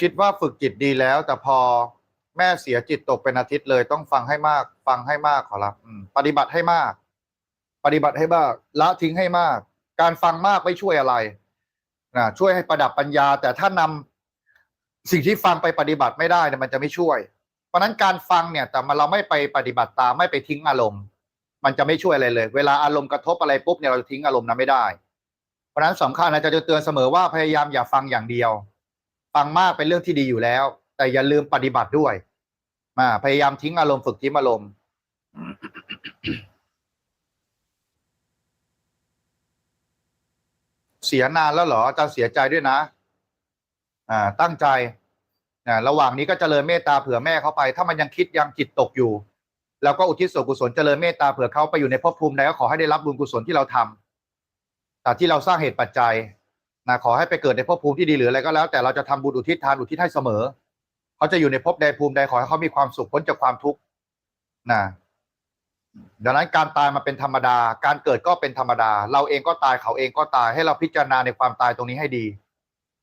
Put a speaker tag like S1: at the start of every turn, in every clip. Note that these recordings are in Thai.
S1: คิดว่าฝึกจิตดีแล้ว แต่พอแม่เสียจิตตกเป็นอาทิตย์เลย ต้องฟังให้มาก ฟังให้มากขอรับปฏิบัติให้มาก ปฏิบัติให้มากละทิ้งให้มาก การฟังมากไม่ช่วยอะไรนะช่วยให้ประดับปัญญา แต่ถ้านำสิ่งที่ฟังไปปฏิบัติไม่ได้เนี่ยมันจะไม่ช่วย เพราะฉะนั้นการฟังเนี่ย แต่มันเราไม่ไปปฏิบัติตามไม่ไปทิ้งอารมณ์ มันจะไม่ช่วยอะไรเลย เวลาอารมณ์กระทบอะไรปุ๊บเนี่ยเราจะทิ้งอารมณ์นั้นไม่ได้ เพราะนั้นสำคัญนะจะเตือนเสมอว่าพยายามอย่าฟังอย่างเดียว ฟังมากเป็นเรื่องที่ดีอยู่แล้ว แต่อย่าลืมปฏิบัติด้วยมาพยายามทิ้งอารมณ์ฝึกทิ้งอารมณ์เสียนานแล้วเหรออาจารย์เสียใจด้วยนะ อ่า ตั้งใจอ่าระหว่างนี้ก็เจริญเมตตาเผื่อแม่เขาไป ถ้ามันยังคิดยังจิตตกอยู่ แล้วก็อุทิศส่วนกุศลเจริญเมตตาเผื่อเขาไปอยู่ในภพภูมิใดก็ขอให้ได้รับบุญกุศลที่เราทำแต่ที่เราสร้างเหตุปัจจัย นะขอให้ไปเกิดในภพภูมิที่ดีหรืออะไรก็แล้ว แต่เราจะทำบุญอุทิศทานอุทิศให้เสมอ เขาจะอยู่ในภพใดภูมิใดขอให้เขามีความสุขพ้นจากความทุกข์นะดังนั้นการตายมาเป็นธรรมดา การเกิดก็เป็นธรรมดา เราเองก็ตายเขาเองก็ตายให้เราพิจารณาในความตายตรงนี้ให้ดี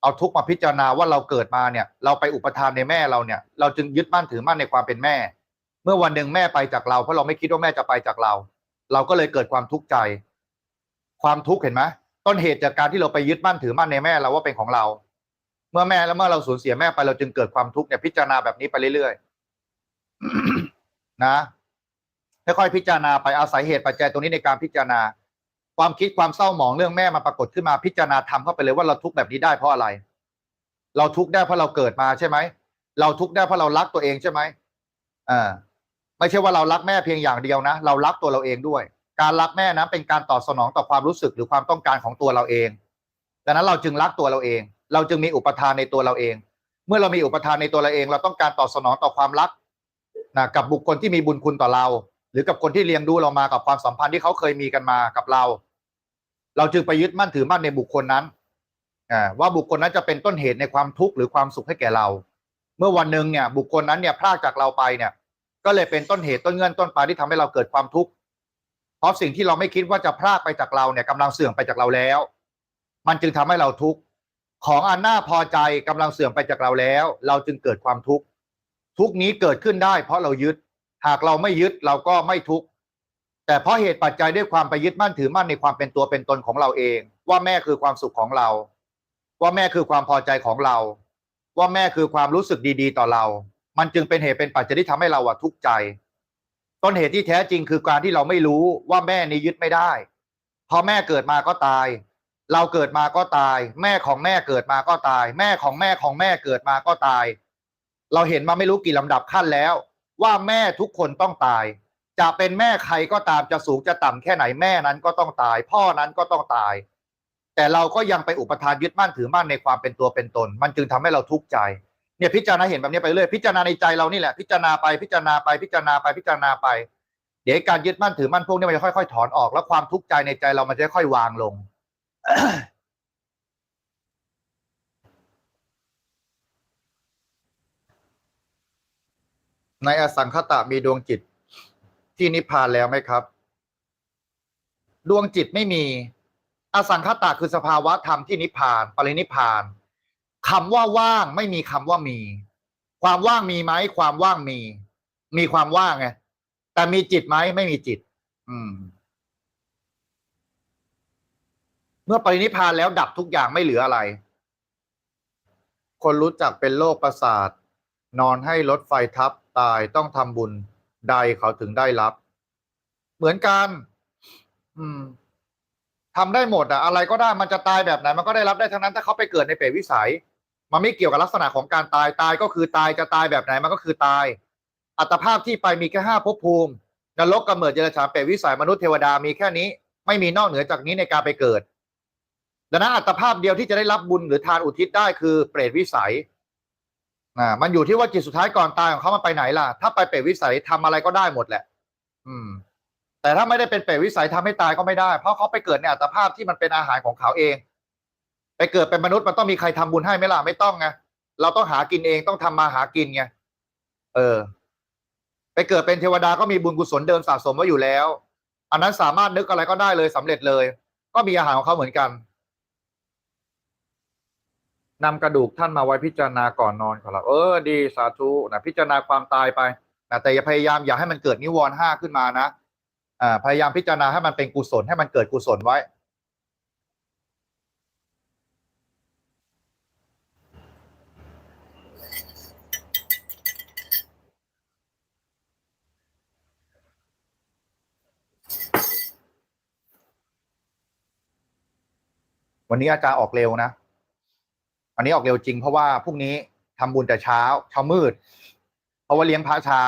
S1: เอาทุกข์มาพิจารณาว่าเราเกิดมาเนี่ย เราไปอุปทานในแม่เราเนี่ย เราจึงยึดมั่นถือมั่นในความเป็นแม่ เมื่อวันหนึ่งแม่ไปจากเราเพราะเราไม่คิดว่าแม่จะไปจากเรา เราก็เลยเกิดความทุกข์ใจ ความทุกข์เห็นไหม ต้นเหตุจากการที่เราไปยึดมั่นถือมั่นในแม่เราว่าเป็นของเรา เมื่อแม่แล้วเมื่อเราสูญเสียแม่ไปเราจึงเกิดความทุกข์เนี่ยพิจารณาแบบนี้ไปเรื่อยๆนะค่อยๆพิจารณาไปอาศัยเหตุปัจจัยตรงนี้ในการพิจารณา ความคิดความเศร้าหมองเรื่องแม่มาปรากฏขึ้นมาพิจารณาทำเข้าไปเลยว่าเราทุกข์แบบนี้ได้เพราะอะไร เราทุกข์ได้เพราะเราเกิดมาใช่ไหมเราทุกข์ได้เพราะเรารักตัวเองใช่ไหมอ่าไม่ใช่ว่าเรารักแม่เพียงอย่างเดียวนะ เรารักตัวเราเองด้วย การรักแม่นะเป็นการตอบสนองต่อความรู้สึกหรือความต้องการของตัวเราเอง ดังนั้นเราจึงรักตัวเราเอง เราจึงมีอุปทานในตัวเราเอง เมื่อเรามีอุปทานในตัวเราเอง เราต้องการตอบสนองต่อความรักนะกับบุคคลที่มีบุญคุณต่อเรา หรือกับคนที่เลี้ยงดูเรามากับความสัมพันธ์ที่เขาเคยมีกันมากับเรา เราจึงไปยึดมั่นถือมั่นในบุคคลนั้นอ่าว่าบุคคลนั้นจะเป็นต้นเหตุในความทุกข์หรือความสุขให้แก่เรา เมื่อวันหนึ่งเนี่ยบุคคลนั้นเนี่ยพลากจากเราไปเนี่ย ก็เลยเป็นต้นเหตุต้นเงื่อนต้นปลายที่ทำให้เราเกิดความทุกข์ เพราะสิ่งที่เราไม่คิดว่าจะพลากไปจากเราเนี่ยกำลังเสื่อมไปจากเราแล้ว มันจึงทำให้เราทุกข์ของอันน่าพอใจกำลังเสื่อมไปจากเราแล้ว เราจึงเกิดความทุกข์ทุกนี้เกิดขึ้นได้ เพราะเรายึด หากเราไม่ยึดเราก็ไม่ทุกข์แต่เพราะเหตุปัจจัยด้วยความไปยึดมั่นถือมั่นในความเป็นตัวเป็นตนของเราเอง ว่าแม่คือความสุขของเรา ว่าแม่คือความพอใจของเรา ว่าแม่คือความรู้สึกดี ๆ ต่อเรา มันจึงเป็นเหตุเป็นปัจจัยที่ทำให้เราอะทุกข์ใจ ต้นเหตุที่แท้จริงคือการที่เราไม่รู้ว่าแม่นี้ยึดไม่ได้พอแม่เกิดมาก็ตาย เราเกิดมาก็ตาย แม่ของแม่เกิดมาก็ตาย แม่ของแม่ของแม่เกิดมาก็ตาย เราเห็นมาไม่รู้กี่ลำดับขั้นแล้ว ว่าแม่ทุกคนต้องตาย จะเป็นแม่ใครก็ตามจะสูงจะต่ำแค่ไหนแม่นั้นก็ต้องตาย พ่อนั้นก็ต้องตาย แต่เราก็ยังไปอุปทานยึดมั่นถือมั่นในความเป็นตัวเป็นตน มันจึงทำให้เราทุกข์ใจ เนี่ยพิจารณาเห็นแบบนี้ไปเรื่อยพิจารณาในใจเรานี่แหละพิจารณาไปพิจารณาไปพิจารณาไปพิจารณาไป เดี๋ยวการยึดมั่นถือมั่นพวกนี้มันจะค่อยๆถอนออกแล้วความทุกข์ใจในใจเรามันจะค่อยวางลงในอสังขตะมีดวงจิต ที่นิพพานแล้วไหมครับ ดวงจิตไม่มี อสังขตะคือสภาวะธรรมที่นิพพาน ปรินิพพาน คำว่าว่างไม่มีคำว่ามี ความว่างมีไหมความว่างมี มีความว่างไงแต่มีจิตไหมไม่มีจิต อืม เมื่อปรินิพพานแล้วดับทุกอย่างไม่เหลืออะไร คนรู้จักเป็นโรคประสาท นอนให้รถไฟทับตายต้องทำบุญใดเขาถึงได้รับ เหมือนกัน อืม ทำได้หมดอะอะไรก็ได้มันจะตายแบบไหนมันก็ได้รับได้ทั้งนั้นถ้าเขาไปเกิดในเปรตวิสัย มันไม่เกี่ยวกับลักษณะของการตายตายก็คือตายจะตายแบบไหนมันก็คือตาย อัตภาพที่ไปมีแค่ห้าภพภูมินรกกำเนิดเจริญฉานเปรตวิสัยมนุษย์เทวดามีแค่นี้ ไม่มีนอกเหนือจากนี้ในการไปเกิดดังนั้นอัตภาพเดียวที่จะได้รับบุญหรือทานอุทิศได้คือเปรตวิสัยอ่ามันอยู่ที่ว่าจิตสุดท้ายก่อนตายของเขามันไปไหนล่ะ ถ้าไปเปรตวิสัยทำอะไรก็ได้หมดแหละ อืม แต่ถ้าไม่ได้เป็นเปรตวิสัยทำให้ตายก็ไม่ได้ เพราะเขาไปเกิดในอัตภาพที่มันเป็นอาหารของเขาเอง ไปเกิดเป็นมนุษย์มันต้องมีใครทำบุญให้ไหมล่ะไม่ต้องไงเราต้องหากินเองต้องทำมาหากินไงเออ ไปเกิดเป็นเทวดาก็มีบุญกุศลเดิมสะสมไว้อยู่แล้ว อันนั้นสามารถนึกอะไรก็ได้เลยสำเร็จเลย ก็มีอาหารของเขาเหมือนกันนำกระดูกท่านมาไว้พิจารณาก่อนนอนขอรับเออดีสาธุนะพิจารณาความตายไปนะแต่อย่าพยายามอย่าให้มันเกิดนิวรณ์ห้าขึ้นมานะ พยายามพิจารณาให้มันเป็นกุศลให้มันเกิดกุศลไว้ วันนี้อาจารย์ออกเร็วนะอันนี้ออกเร็วจริงเพราะว่าพรุ่งนี้ทำบุญแต่เช้าเช้ามืด เพราะว่าเลี้ยงพระเช้า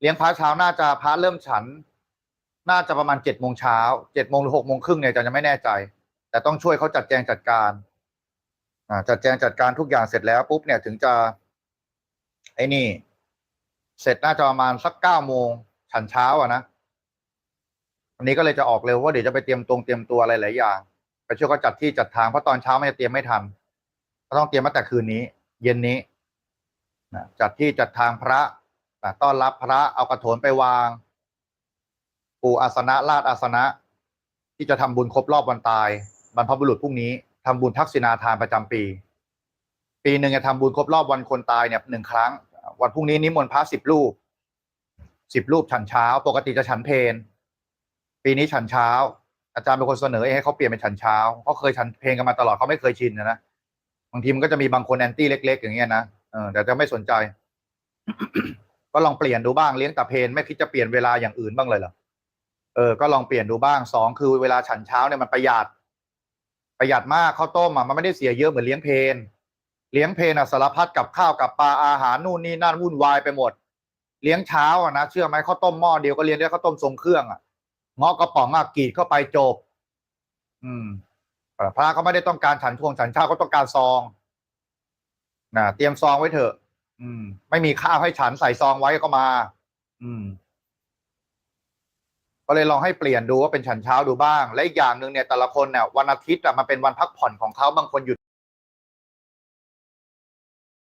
S1: เลี้ยงพระเช้าน่าจะพระเริ่มฉัน น่าจะประมาณเจ็ดโมงเช้าเจ็ดโมงหรือหกโมงครึ่งเนี่ยจารย์จะไม่แน่ใจ แต่ต้องช่วยเขาจัดแจงจัดการอ่าจัดแจงจัดการทุกอย่างเสร็จแล้วปุ๊บเนี่ยถึงจะ ไอ้นี่ เสร็จน่าจะประมาณสักเก้าโมงฉันเช้าอะนะวันนี้ก็เลยจะออกเร็วเพราเดี๋ยวจะไปเตรียมตรงเตรียมตัวอะไรหลายอย่างไปช่วยเขาจัดที่จัดทางเพราะตอนเช้ามันจะเตรียมไม่ทันก็ต้องเตรียมมาแต่คืนนี้ เย็นนี้นะจัดที่จัดทางพระนะต้อนรับพระเอากระโถนไปวาง ปูอาสนะลาดอาสนะ ที่จะทำบุญครบรอบวันตาย บรรพบุรุษพรุ่งนี้ทำบุญทักษิณาทานประจำปี ปีหนึ่งจะทำบุญครบรอบวันคนตายเนี่ยหนึ่งครั้ง วันพรุ่งนี้นิมนต์พระสิบรูปสิบรูปฉันเช้า ปกติจะฉันเพลปีนี้ฉันเช้า อาจารย์เป็นคนเสนอให้เขาเปลี่ยนเป็นฉันเช้าเขาเคยฉันเพลงกันมาตลอดเขาไม่เคยชินนะนะบางทีมันก็จะมีบางคนแอนตี้เล็ก ๆ อย่างเงี้ยนะเออแต่จะไม่สนใจ ก็ลองเปลี่ยนดูบ้างเลี้ยงแต่เพลนไม่คิดจะเปลี่ยนเวลาอย่างอื่นบ้างเลยเหรอ เออก็ลองเปลี่ยนดูบ้างสองคือเวลาฉันเช้าเนี่ยมันประหยัด ประหยัดมากข้าวต้มอะมันไม่ได้เสียเยอะเหมือนเลี้ยงเพนเลี้ยงเพนอะสารพัดกับข้าวกับปลาอาหารนู่นนี่นั่นวุ่นวายไปหมด เลี้ยงเช้าอะนะเชื่อไหมข้าวต้มหม้อเดียวก็เลี้ยงได้ข้าวต้มทรงเครื่องอะเงาะกระป๋องอะกรีดเข้าไปจบ อืมพระเขาไม่ได้ต้องการฉันทวงฉันเช้าเขาต้องการซองนะเตรียมซองไว้เถอะ อืม ไม่มีข้าวให้ฉันใส่ซองไว้ก็มา อืม ก็เลยลองให้เปลี่ยนดูว่าเป็นฉันเช้าดูบ้าง และอีกอย่างหนึ่งเนี่ยแต่ละคนเนี่ยวันอาทิตย์อะมันเป็นวันพักผ่อนของเขาบางคนหยุด